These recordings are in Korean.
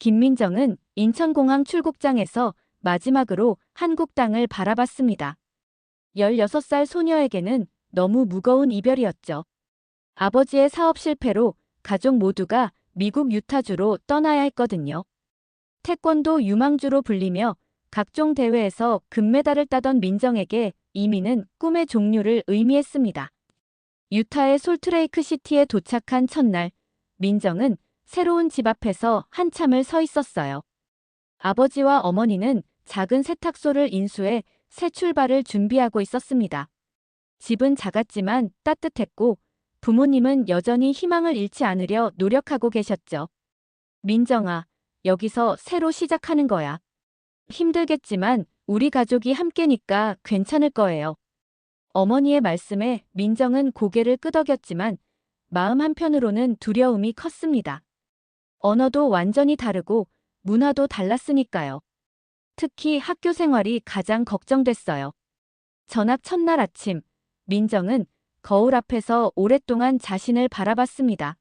김민정은 인천공항 출국장에서 마지막으로 한국 땅을 바라봤습니다. 16살 소녀에게는 너무 무거운 이별이었죠. 아버지의 사업 실패로 가족 모두가 미국 유타주로 떠나야 했거든요. 태권도 유망주로 불리며 각종 대회에서 금메달을 따던 민정에게 이민은 꿈의 종류를 의미했습니다. 유타의 솔트레이크 시티에 도착한 첫날, 민정은 새로운 집 앞에서 한참을 서 있었어요. 아버지와 어머니는 작은 세탁소를 인수해 새 출발을 준비하고 있었습니다. 집은 작았지만 따뜻했고 부모님은 여전히 희망을 잃지 않으려 노력하고 계셨죠. 민정아, 여기서 새로 시작하는 거야. 힘들겠지만 우리 가족이 함께니까 괜찮을 거예요. 어머니의 말씀에 민정은 고개를 끄덕였지만 마음 한편으로는 두려움이 컸습니다. 언어도 완전히 다르고 문화도 달랐으니까요. 특히 학교 생활이 가장 걱정됐어요. 전학 첫날 아침, 민정은 거울 앞에서 오랫동안 자신을 바라봤습니다.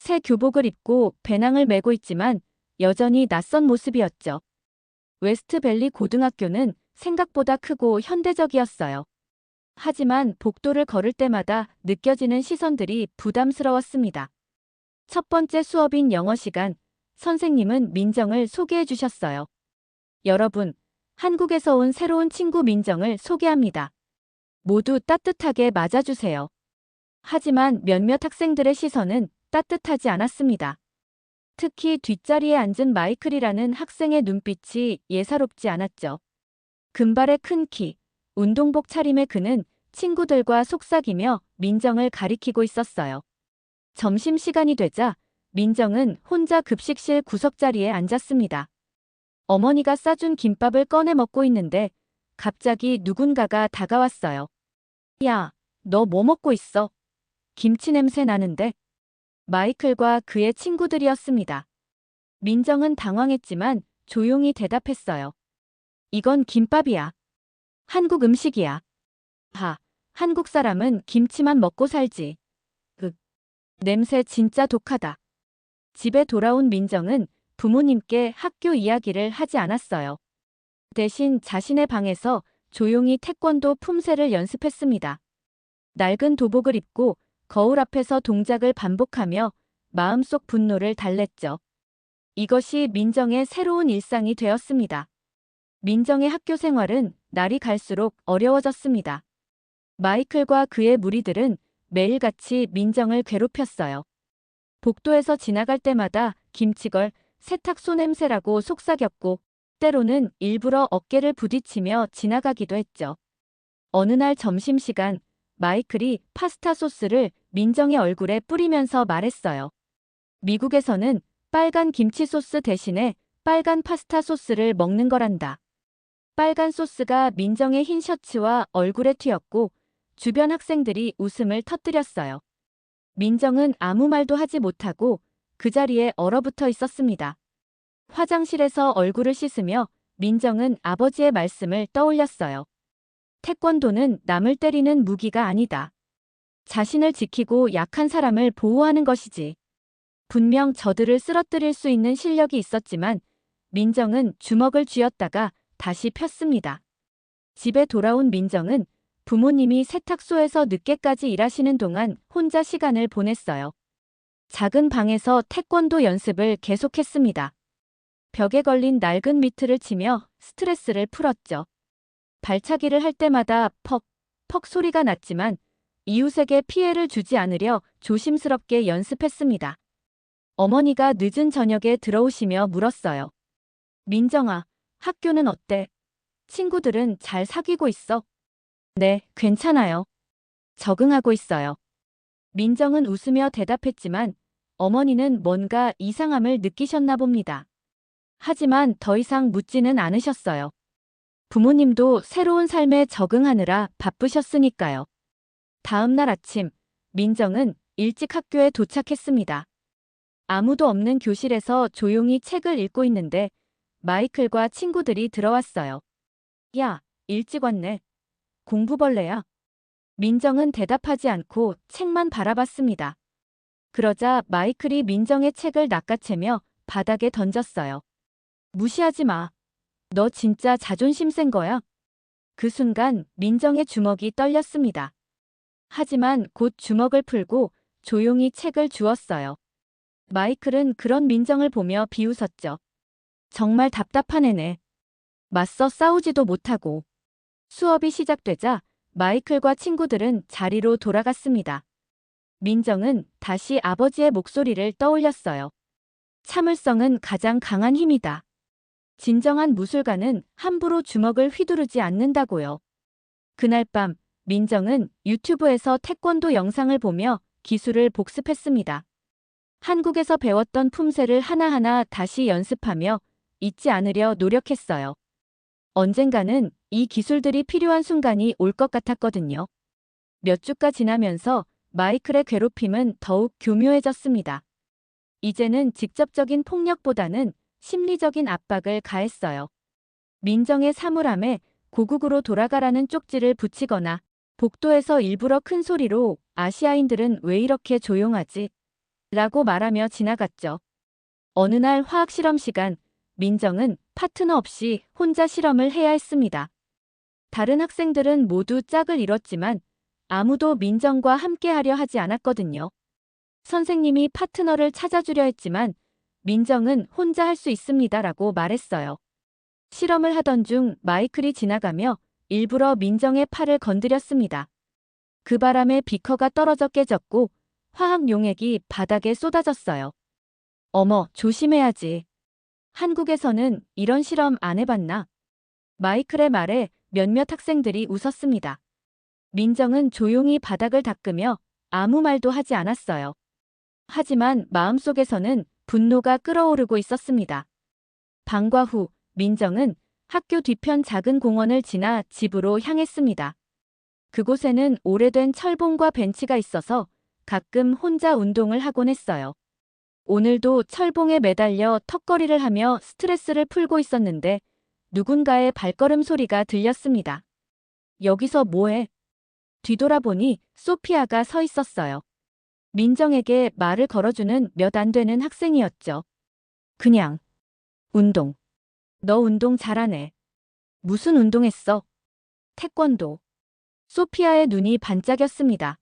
새 교복을 입고 배낭을 메고 있지만 여전히 낯선 모습이었죠. 웨스트밸리 고등학교는 생각보다 크고 현대적이었어요. 하지만 복도를 걸을 때마다 느껴지는 시선들이 부담스러웠습니다. 첫 번째 수업인 영어 시간, 선생님은 민정을 소개해 주셨어요. 여러분, 한국에서 온 새로운 친구 민정을 소개합니다. 모두 따뜻하게 맞아주세요. 하지만 몇몇 학생들의 시선은 따뜻하지 않았습니다. 특히 뒷자리에 앉은 마이클이라는 학생의 눈빛이 예사롭지 않았죠. 금발의 큰 키, 운동복 차림의 그는 친구들과 속삭이며 민정을 가리키고 있었어요. 점심시간이 되자 민정은 혼자 급식실 구석자리에 앉았습니다. 어머니가 싸준 김밥을 꺼내 먹고 있는데 갑자기 누군가가 다가왔어요. 야, 너 뭐 먹고 있어? 김치 냄새 나는데? 마이클과 그의 친구들이었습니다. 민정은 당황했지만 조용히 대답했어요. 이건 김밥이야. 한국 음식이야. 하, 한국 사람은 김치만 먹고 살지. 흑, 냄새 진짜 독하다. 집에 돌아온 민정은 부모님께 학교 이야기를 하지 않았어요. 대신 자신의 방에서 조용히 태권도 품새를 연습했습니다. 낡은 도복을 입고 거울 앞에서 동작을 반복하며 마음속 분노를 달랬죠. 이것이 민정의 새로운 일상이 되었습니다. 민정의 학교 생활은 날이 갈수록 어려워졌습니다. 마이클과 그의 무리들은 매일같이 민정을 괴롭혔어요. 복도에서 지나갈 때마다 김치걸, 세탁소 냄새라고 속삭였고 때로는 일부러 어깨를 부딪히며 지나가기도 했죠. 어느 날 점심시간 마이클이 파스타 소스를 민정의 얼굴에 뿌리면서 말했어요. 미국에서는 빨간 김치 소스 대신에 빨간 파스타 소스를 먹는 거란다. 빨간 소스가 민정의 흰 셔츠와 얼굴에 튀었고 주변 학생들이 웃음을 터뜨렸어요. 민정은 아무 말도 하지 못하고 그 자리에 얼어붙어 있었습니다. 화장실에서 얼굴을 씻으며 민정은 아버지의 말씀을 떠올렸어요. 태권도는 남을 때리는 무기가 아니다. 자신을 지키고 약한 사람을 보호하는 것이지. 분명 저들을 쓰러뜨릴 수 있는 실력이 있었지만 민정은 주먹을 쥐었다가 다시 폈습니다. 집에 돌아온 민정은 부모님이 세탁소에서 늦게까지 일하시는 동안 혼자 시간을 보냈어요. 작은 방에서 태권도 연습을 계속했습니다. 벽에 걸린 낡은 미트를 치며 스트레스를 풀었죠. 발차기를 할 때마다 퍽, 퍽 소리가 났지만 이웃에게 피해를 주지 않으려 조심스럽게 연습했습니다. 어머니가 늦은 저녁에 들어오시며 물었어요. 민정아, 학교는 어때? 친구들은 잘 사귀고 있어? 네, 괜찮아요. 적응하고 있어요. 민정은 웃으며 대답했지만 어머니는 뭔가 이상함을 느끼셨나 봅니다. 하지만 더 이상 묻지는 않으셨어요. 부모님도 새로운 삶에 적응하느라 바쁘셨으니까요. 다음 날 아침, 민정은 일찍 학교에 도착했습니다. 아무도 없는 교실에서 조용히 책을 읽고 있는데 마이클과 친구들이 들어왔어요. 야, 일찍 왔네. 공부벌레야. 민정은 대답하지 않고 책만 바라봤습니다. 그러자 마이클이 민정의 책을 낚아채며 바닥에 던졌어요. 무시하지 마. 너 진짜 자존심 센 거야? 그 순간 민정의 주먹이 떨렸습니다. 하지만 곧 주먹을 풀고 조용히 책을 주었어요. 마이클은 그런 민정을 보며 비웃었죠. 정말 답답한 애네. 맞서 싸우지도 못하고. 수업이 시작되자 마이클과 친구들은 자리로 돌아갔습니다. 민정은 다시 아버지의 목소리를 떠올렸어요. 참을성은 가장 강한 힘이다. 진정한 무술가는 함부로 주먹을 휘두르지 않는다고요. 그날 밤 민정은 유튜브에서 태권도 영상을 보며 기술을 복습했습니다. 한국에서 배웠던 품새를 하나하나 다시 연습하며 잊지 않으려 노력했어요. 언젠가는 이 기술들이 필요한 순간이 올 것 같았거든요. 몇 주가 지나면서 마이클의 괴롭힘은 더욱 교묘해졌습니다. 이제는 직접적인 폭력보다는 심리적인 압박을 가했어요. 민정의 사물함에 고국으로 돌아가라는 쪽지를 붙이거나 복도에서 일부러 큰 소리로 아시아인들은 왜 이렇게 조용하지? 라고 말하며 지나갔죠. 어느 날 화학 실험 시간, 민정은 파트너 없이 혼자 실험을 해야 했습니다. 다른 학생들은 모두 짝을 이뤘지만 아무도 민정과 함께하려 하지 않았거든요. 선생님이 파트너를 찾아주려 했지만 민정은 혼자 할 수 있습니다 라고 말했어요. 실험을 하던 중 마이클이 지나가며 일부러 민정의 팔을 건드렸습니다. 그 바람에 비커가 떨어져 깨졌고 화학 용액이 바닥에 쏟아졌어요. 어머, 조심해야지. 한국에서는 이런 실험 안 해봤나? 마이클의 말에 몇몇 학생들이 웃었습니다. 민정은 조용히 바닥을 닦으며 아무 말도 하지 않았어요. 하지만 마음속에서는 분노가 끓어오르고 있었습니다. 방과 후 민정은 학교 뒤편 작은 공원을 지나 집으로 향했습니다. 그곳에는 오래된 철봉과 벤치가 있어서 가끔 혼자 운동을 하곤 했어요. 오늘도 철봉에 매달려 턱걸이를 하며 스트레스를 풀고 있었는데 누군가의 발걸음 소리가 들렸습니다. 여기서 뭐해? 뒤돌아보니 소피아가 서 있었어요. 민정에게 말을 걸어주는 몇 안 되는 학생이었죠. 그냥 운동. 너 운동 잘하네. 무슨 운동했어? 태권도. 소피아의 눈이 반짝였습니다.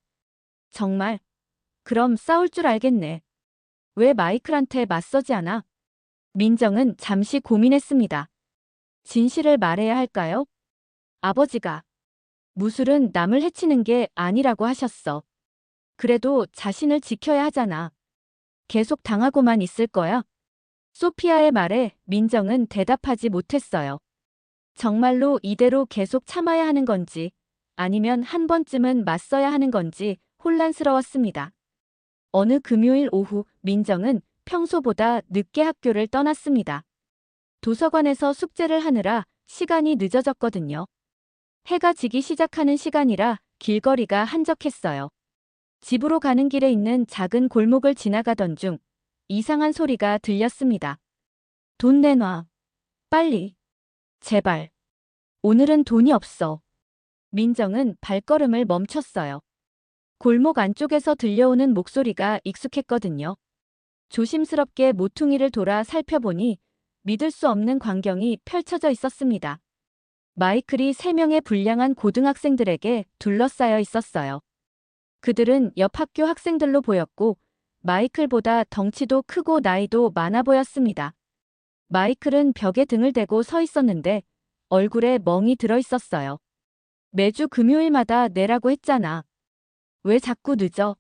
정말? 그럼 싸울 줄 알겠네. 왜 마이클한테 맞서지 않아? 민정은 잠시 고민했습니다. 진실을 말해야 할까요? 아버지가 무술은 남을 해치는 게 아니라고 하셨어. 그래도 자신을 지켜야 하잖아. 계속 당하고만 있을 거야? 소피아의 말에 민정은 대답하지 못했어요. 정말로 이대로 계속 참아야 하는 건지 아니면 한 번쯤은 맞서야 하는 건지 혼란스러웠습니다. 어느 금요일 오후 민정은 평소보다 늦게 학교를 떠났습니다. 도서관에서 숙제를 하느라 시간이 늦어졌거든요. 해가 지기 시작하는 시간이라 길거리가 한적했어요. 집으로 가는 길에 있는 작은 골목을 지나가던 중 이상한 소리가 들렸습니다. 돈 내놔. 빨리. 제발. 오늘은 돈이 없어. 민정은 발걸음을 멈췄어요. 골목 안쪽에서 들려오는 목소리가 익숙했거든요. 조심스럽게 모퉁이를 돌아 살펴보니 믿을 수 없는 광경이 펼쳐져 있었습니다. 마이클이 세 명의 불량한 고등학생들에게 둘러싸여 있었어요. 그들은 옆 학교 학생들로 보였고 마이클보다 덩치도 크고 나이도 많아 보였습니다. 마이클은 벽에 등을 대고 서 있었는데 얼굴에 멍이 들어 있었어요. 매주 금요일마다 내라고 했잖아. 왜 자꾸 늦어?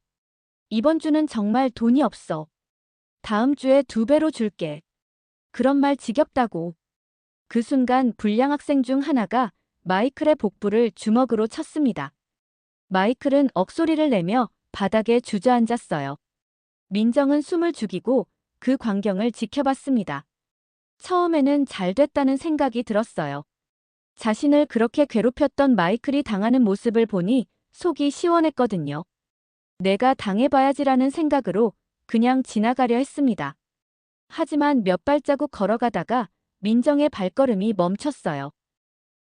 이번 주는 정말 돈이 없어. 다음 주에 두 배로 줄게. 그런 말 지겹다고. 그 순간 불량 학생 중 하나가 마이클의 복부를 주먹으로 쳤습니다. 마이클은 억소리를 내며 바닥에 주저앉았어요. 민정은 숨을 죽이고 그 광경을 지켜봤습니다. 처음에는 잘 됐다는 생각이 들었어요. 자신을 그렇게 괴롭혔던 마이클이 당하는 모습을 보니 속이 시원했거든요. 내가 당해봐야지라는 생각으로 그냥 지나가려 했습니다. 하지만 몇 발자국 걸어가다가 민정의 발걸음이 멈췄어요.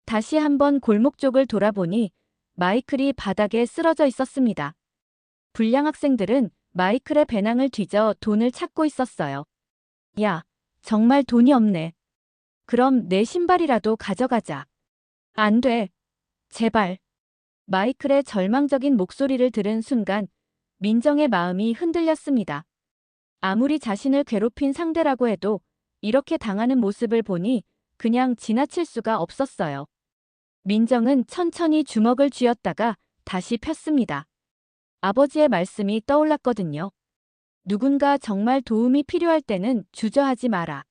다시 한번 골목 쪽을 돌아보니 마이클이 바닥에 쓰러져 있었습니다. 불량 학생들은 마이클의 배낭을 뒤져 돈을 찾고 있었어요. 야, 정말 돈이 없네. 그럼 내 신발이라도 가져가자. 안 돼. 제발. 마이클의 절망적인 목소리를 들은 순간 민정의 마음이 흔들렸습니다. 아무리 자신을 괴롭힌 상대라고 해도 이렇게 당하는 모습을 보니 그냥 지나칠 수가 없었어요. 민정은 천천히 주먹을 쥐었다가 다시 폈습니다. 아버지의 말씀이 떠올랐거든요. 누군가 정말 도움이 필요할 때는 주저하지 마라.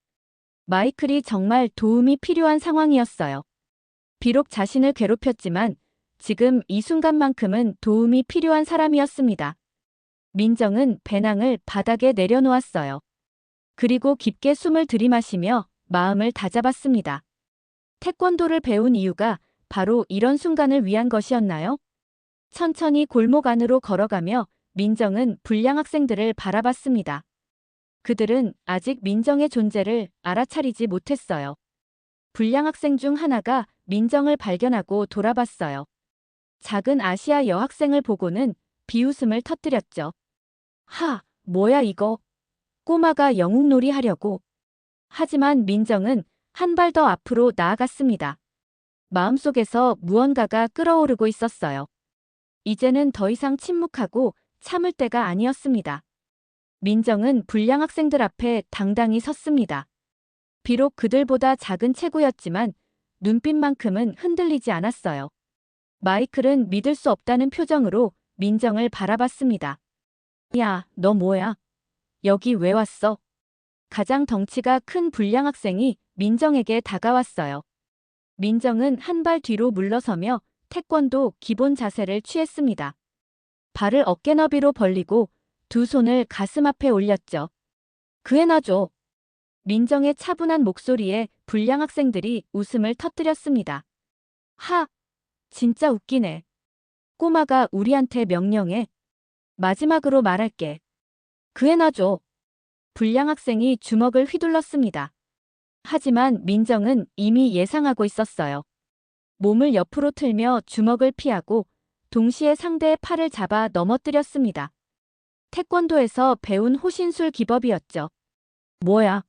마이클이 정말 도움이 필요한 상황이었어요. 비록 자신을 괴롭혔지만 지금 이 순간만큼은 도움이 필요한 사람이었습니다. 민정은 배낭을 바닥에 내려놓았어요. 그리고 깊게 숨을 들이마시며 마음을 다잡았습니다. 태권도를 배운 이유가 바로 이런 순간을 위한 것이었나요? 천천히 골목 안으로 걸어가며 민정은 불량 학생들을 바라봤습니다. 그들은 아직 민정의 존재를 알아차리지 못했어요. 불량 학생 중 하나가 민정을 발견하고 돌아봤어요. 작은 아시아 여학생을 보고는 비웃음을 터뜨렸죠. 하, 뭐야 이거. 꼬마가 영웅놀이 하려고. 하지만 민정은 한 발 더 앞으로 나아갔습니다. 마음속에서 무언가가 끓어오르고 있었어요. 이제는 더 이상 침묵하고 참을 때가 아니었습니다. 민정은 불량 학생들 앞에 당당히 섰습니다. 비록 그들보다 작은 체구였지만 눈빛만큼은 흔들리지 않았어요. 마이클은 믿을 수 없다는 표정으로 민정을 바라봤습니다. 야, 너 뭐야? 여기 왜 왔어? 가장 덩치가 큰 불량 학생이 민정에게 다가왔어요. 민정은 한 발 뒤로 물러서며 태권도 기본 자세를 취했습니다. 발을 어깨 너비로 벌리고 두 손을 가슴 앞에 올렸죠. 그애 놔줘. 민정의 차분한 목소리에 불량 학생들이 웃음을 터뜨렸습니다. 하, 진짜 웃기네. 꼬마가 우리한테 명령해. 마지막으로 말할게. 그애 놔줘. 불량 학생이 주먹을 휘둘렀습니다. 하지만 민정은 이미 예상하고 있었어요. 몸을 옆으로 틀며 주먹을 피하고 동시에 상대의 팔을 잡아 넘어뜨렸습니다. 태권도에서 배운 호신술 기법이었죠. 뭐야?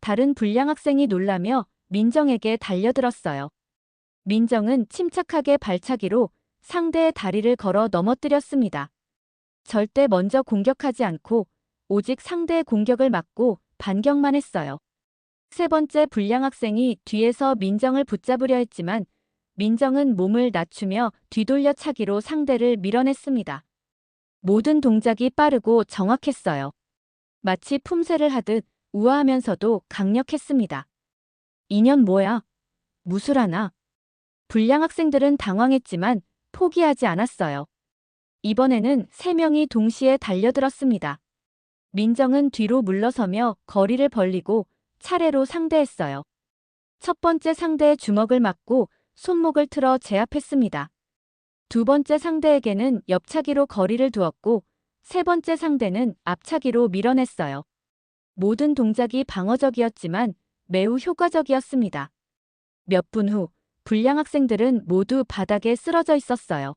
다른 불량 학생이 놀라며 민정에게 달려들었어요. 민정은 침착하게 발차기로 상대의 다리를 걸어 넘어뜨렸습니다. 절대 먼저 공격하지 않고 오직 상대의 공격을 막고 반격만 했어요. 세 번째 불량 학생이 뒤에서 민정을 붙잡으려 했지만 민정은 몸을 낮추며 뒤돌려 차기로 상대를 밀어냈습니다. 모든 동작이 빠르고 정확했어요. 마치 품새를 하듯 우아하면서도 강력했습니다. 인연 뭐야? 무술하나? 불량 학생들은 당황했지만 포기하지 않았어요. 이번에는 세 명이 동시에 달려들었습니다. 민정은 뒤로 물러서며 거리를 벌리고 차례로 상대했어요. 첫 번째 상대의 주먹을 맞고 손목을 틀어 제압했습니다. 두 번째 상대에게는 옆차기로 거리를 두었고 세 번째 상대는 앞차기로 밀어냈어요. 모든 동작이 방어적이었지만 매우 효과적이었습니다. 몇 분 후 불량 학생들은 모두 바닥에 쓰러져 있었어요.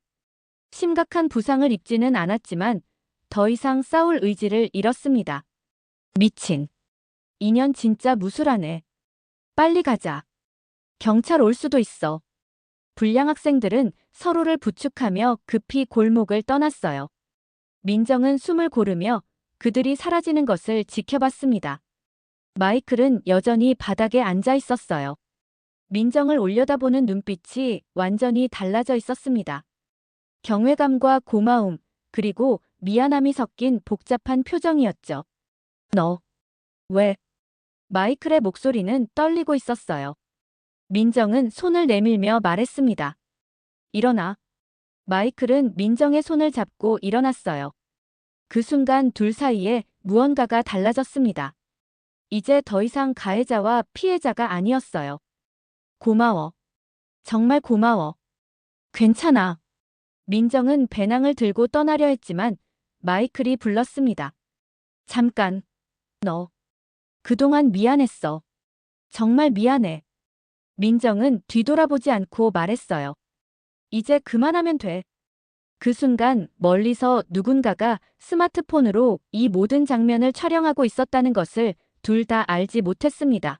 심각한 부상을 입지는 않았지만 더 이상 싸울 의지를 잃었습니다. 미친. 인연 진짜 무술하네. 빨리 가자. 경찰 올 수도 있어. 불량 학생들은 서로를 부축하며 급히 골목을 떠났어요. 민정은 숨을 고르며 그들이 사라지는 것을 지켜봤습니다. 마이클은 여전히 바닥에 앉아 있었어요. 민정을 올려다보는 눈빛이 완전히 달라져 있었습니다. 경외감과 고마움, 그리고 미안함이 섞인 복잡한 표정이었죠. 너, 왜? 마이클의 목소리는 떨리고 있었어요. 민정은 손을 내밀며 말했습니다. 일어나. 마이클은 민정의 손을 잡고 일어났어요. 그 순간 둘 사이에 무언가가 달라졌습니다. 이제 더 이상 가해자와 피해자가 아니었어요. 고마워. 정말 고마워. 괜찮아. 민정은 배낭을 들고 떠나려 했지만 마이클이 불렀습니다. 잠깐. 너. 그동안 미안했어. 정말 미안해. 민정은 뒤돌아보지 않고 말했어요. 이제 그만하면 돼. 그 순간 멀리서 누군가가 스마트폰으로 이 모든 장면을 촬영하고 있었다는 것을 둘 다 알지 못했습니다.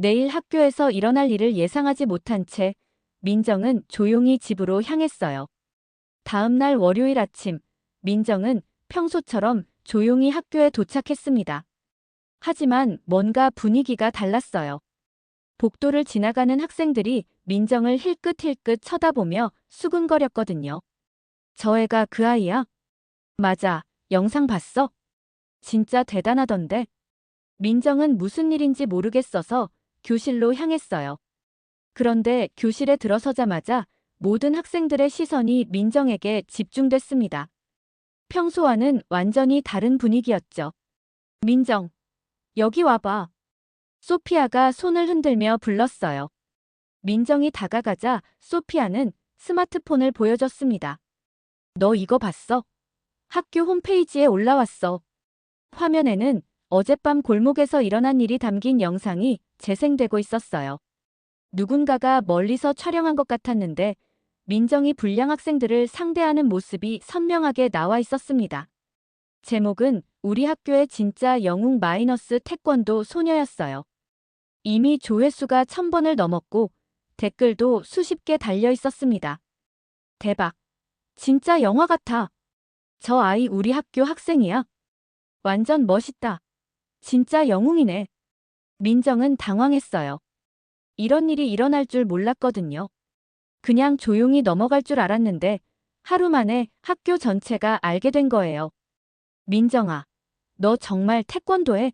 내일 학교에서 일어날 일을 예상하지 못한 채 민정은 조용히 집으로 향했어요. 다음 날 월요일 아침, 민정은 평소처럼 조용히 학교에 도착했습니다. 하지만 뭔가 분위기가 달랐어요. 복도를 지나가는 학생들이 민정을 힐끗힐끗 쳐다보며 수근거렸거든요. 저 애가 그 아이야? 맞아, 영상 봤어? 진짜 대단하던데. 민정은 무슨 일인지 모르겠어서 교실로 향했어요. 그런데 교실에 들어서자마자 모든 학생들의 시선이 민정에게 집중됐습니다. 평소와는 완전히 다른 분위기였죠. 민정, 여기 와봐. 소피아가 손을 흔들며 불렀어요. 민정이 다가가자 소피아는 스마트폰을 보여줬습니다. 너 이거 봤어? 학교 홈페이지에 올라왔어. 화면에는 어젯밤 골목에서 일어난 일이 담긴 영상이 재생되고 있었어요. 누군가가 멀리서 촬영한 것 같았는데 민정이 불량 학생들을 상대하는 모습이 선명하게 나와 있었습니다. 제목은 우리 학교의 진짜 영웅 마이너스 태권도 소녀였어요. 이미 조회수가 천 번을 넘었고 댓글도 수십 개 달려 있었습니다. 대박. 진짜 영화 같아. 저 아이 우리 학교 학생이야. 완전 멋있다. 진짜 영웅이네. 민정은 당황했어요. 이런 일이 일어날 줄 몰랐거든요. 그냥 조용히 넘어갈 줄 알았는데 하루 만에 학교 전체가 알게 된 거예요. 민정아, 너 정말 태권도 해?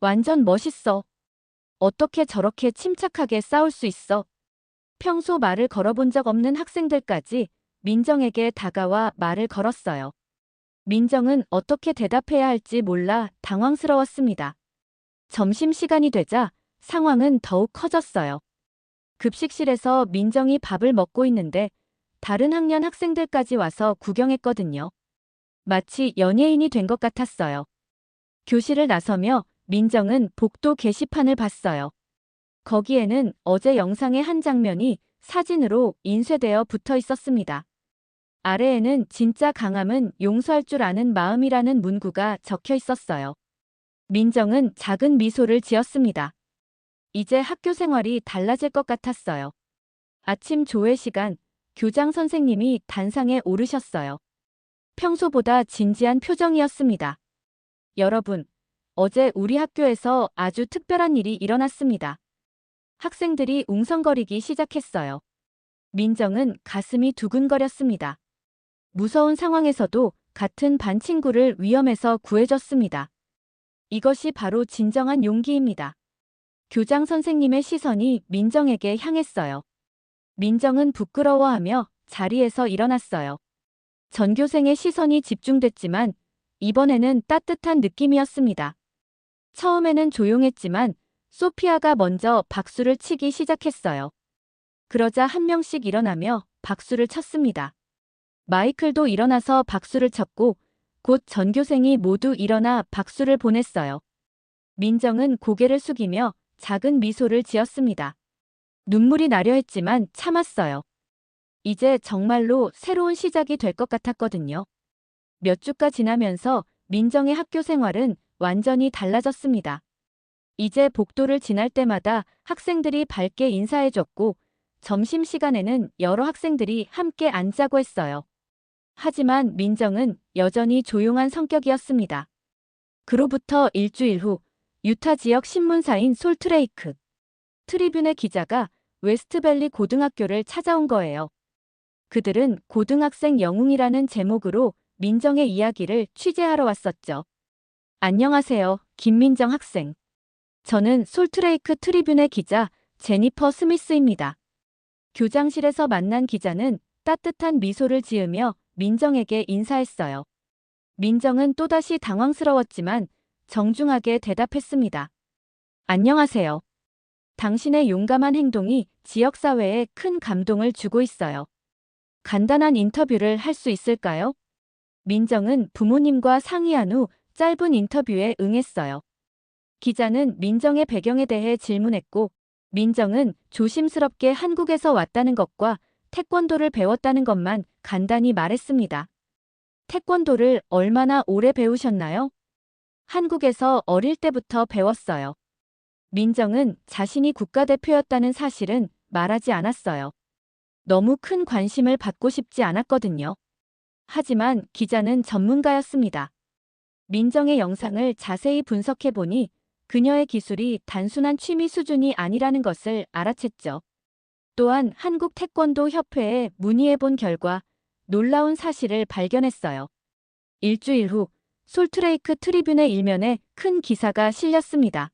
완전 멋있어. 어떻게 저렇게 침착하게 싸울 수 있어? 평소 말을 걸어본 적 없는 학생들까지 민정에게 다가와 말을 걸었어요. 민정은 어떻게 대답해야 할지 몰라 당황스러웠습니다. 점심시간이 되자 상황은 더욱 커졌어요. 급식실에서 민정이 밥을 먹고 있는데 다른 학년 학생들까지 와서 구경했거든요. 마치 연예인이 된 것 같았어요. 교실을 나서며 민정은 복도 게시판을 봤어요. 거기에는 어제 영상의 한 장면이 사진으로 인쇄되어 붙어 있었습니다. 아래에는 진짜 강함은 용서할 줄 아는 마음이라는 문구가 적혀 있었어요. 민정은 작은 미소를 지었습니다. 이제 학교 생활이 달라질 것 같았어요. 아침 조회 시간, 교장 선생님이 단상에 오르셨어요. 평소보다 진지한 표정이었습니다. 여러분, 어제 우리 학교에서 아주 특별한 일이 일어났습니다. 학생들이 웅성거리기 시작했어요. 민정은 가슴이 두근거렸습니다. 무서운 상황에서도 같은 반 친구를 위험에서 구해줬습니다. 이것이 바로 진정한 용기입니다. 교장 선생님의 시선이 민정에게 향했어요. 민정은 부끄러워하며 자리에서 일어났어요. 전교생의 시선이 집중됐지만 이번에는 따뜻한 느낌이었습니다. 처음에는 조용했지만 소피아가 먼저 박수를 치기 시작했어요. 그러자 한 명씩 일어나며 박수를 쳤습니다. 마이클도 일어나서 박수를 쳤고 곧 전교생이 모두 일어나 박수를 보냈어요. 민정은 고개를 숙이며 작은 미소를 지었습니다. 눈물이 나려 했지만 참았어요. 이제 정말로 새로운 시작이 될 것 같았거든요. 몇 주가 지나면서 민정의 학교 생활은 완전히 달라졌습니다. 이제 복도를 지날 때마다 학생들이 밝게 인사해줬고 점심시간에는 여러 학생들이 함께 앉자고 했어요. 하지만 민정은 여전히 조용한 성격이었습니다. 그로부터 일주일 후 유타 지역 신문사인 솔트레이크 트리뷴의 기자가 웨스트밸리 고등학교를 찾아온 거예요. 그들은 고등학생 영웅이라는 제목으로 민정의 이야기를 취재하러 왔었죠. 안녕하세요, 김민정 학생. 저는 솔트레이크 트리뷴의 기자 제니퍼 스미스입니다. 교장실에서 만난 기자는 따뜻한 미소를 지으며 민정에게 인사했어요. 민정은 또다시 당황스러웠지만 정중하게 대답했습니다. 안녕하세요. 당신의 용감한 행동이 지역사회에 큰 감동을 주고 있어요. 간단한 인터뷰를 할 수 있을까요? 민정은 부모님과 상의한 후 짧은 인터뷰에 응했어요. 기자는 민정의 배경에 대해 질문했고, 민정은 조심스럽게 한국에서 왔다는 것과 태권도를 배웠다는 것만 간단히 말했습니다. 태권도를 얼마나 오래 배우셨나요? 한국에서 어릴 때부터 배웠어요. 민정은 자신이 국가대표였다는 사실은 말하지 않았어요. 너무 큰 관심을 받고 싶지 않았거든요. 하지만 기자는 전문가였습니다. 민정의 영상을 자세히 분석해 보니 그녀의 기술이 단순한 취미 수준이 아니라는 것을 알아챘죠. 또한 한국 태권도 협회에 문의해 본 결과 놀라운 사실을 발견했어요. 일주일 후 솔트레이크 트리뷴의 일면에 큰 기사가 실렸습니다.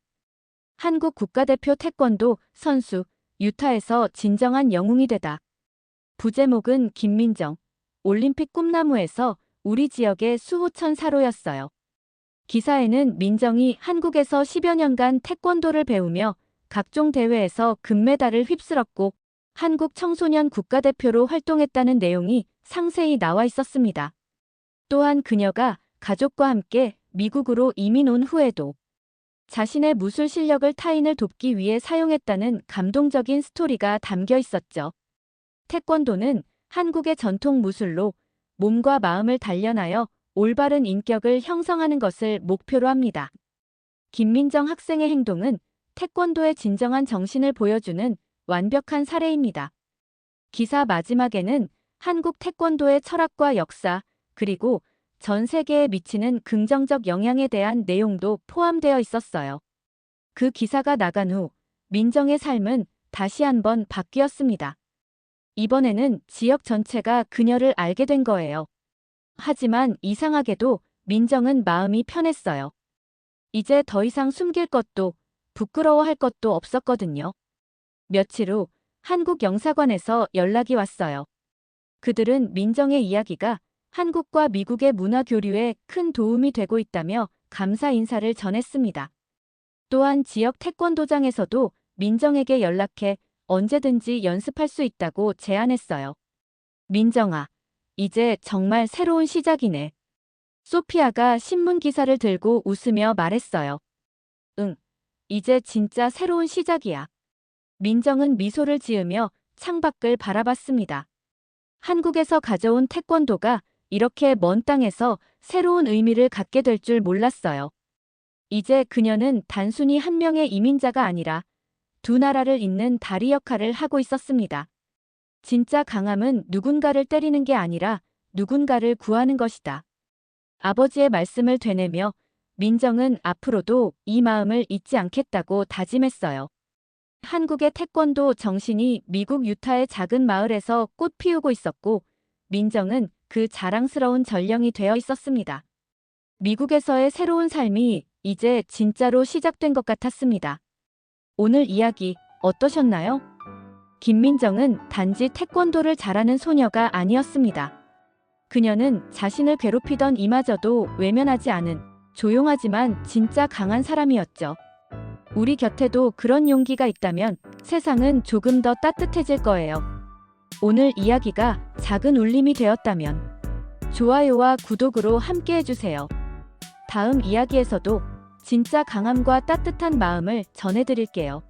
한국 국가대표 태권도 선수 유타에서 진정한 영웅이 되다. 부제목은 김민정 올림픽 꿈나무에서 우리 지역의 수호천 사로였어요. 기사에는 민정이 한국에서 10여 년간 태권도를 배우며 각종 대회에서 금메달을 휩쓸었고 한국 청소년 국가대표로 활동했다는 내용이 상세히 나와 있었습니다. 또한 그녀가 가족과 함께 미국으로 이민 온 후에도 자신의 무술 실력을 타인을 돕기 위해 사용했다는 감동적인 스토리가 담겨 있었죠. 태권도는 한국의 전통 무술로 몸과 마음을 단련하여 올바른 인격을 형성하는 것을 목표로 합니다. 김민정 학생의 행동은 태권도의 진정한 정신을 보여주는 완벽한 사례입니다. 기사 마지막에는 한국 태권도의 철학과 역사, 그리고 전 세계에 미치는 긍정적 영향에 대한 내용도 포함되어 있었어요. 그 기사가 나간 후 민정의 삶은 다시 한번 바뀌었습니다. 이번에는 지역 전체가 그녀를 알게 된 거예요. 하지만 이상하게도 민정은 마음이 편했어요. 이제 더 이상 숨길 것도 부끄러워할 것도 없었거든요. 며칠 후 한국 영사관에서 연락이 왔어요. 그들은 민정의 이야기가 한국과 미국의 문화 교류에 큰 도움이 되고 있다며 감사 인사를 전했습니다. 또한 지역 태권도장에서도 민정에게 연락해 언제든지 연습할 수 있다고 제안했어요. 민정아, 이제 정말 새로운 시작이네. 소피아가 신문 기사를 들고 웃으며 말했어요. 응, 이제 진짜 새로운 시작이야. 민정은 미소를 지으며 창밖을 바라봤습니다. 한국에서 가져온 태권도가 이렇게 먼 땅에서 새로운 의미를 갖게 될 줄 몰랐어요. 이제 그녀는 단순히 한 명의 이민자가 아니라 두 나라를 잇는 다리 역할을 하고 있었습니다. 진짜 강함은 누군가를 때리는 게 아니라 누군가를 구하는 것이다. 아버지의 말씀을 되뇌며 민정은 앞으로도 이 마음을 잊지 않겠다고 다짐했어요. 한국의 태권도 정신이 미국 유타의 작은 마을에서 꽃 피우고 있었고 민정은 그 자랑스러운 전령이 되어 있었습니다. 미국에서의 새로운 삶이 이제 진짜로 시작된 것 같았습니다. 오늘 이야기 어떠셨나요? 김민정은 단지 태권도를 잘하는 소녀가 아니었습니다. 그녀는 자신을 괴롭히던 이마저도 외면하지 않은 조용하지만 진짜 강한 사람이었죠. 우리 곁에도 그런 용기가 있다면 세상은 조금 더 따뜻해질 거예요. 오늘 이야기가 작은 울림이 되었다면 좋아요와 구독으로 함께 해주세요. 다음 이야기에서도 진짜 강함과 따뜻한 마음을 전해드릴게요.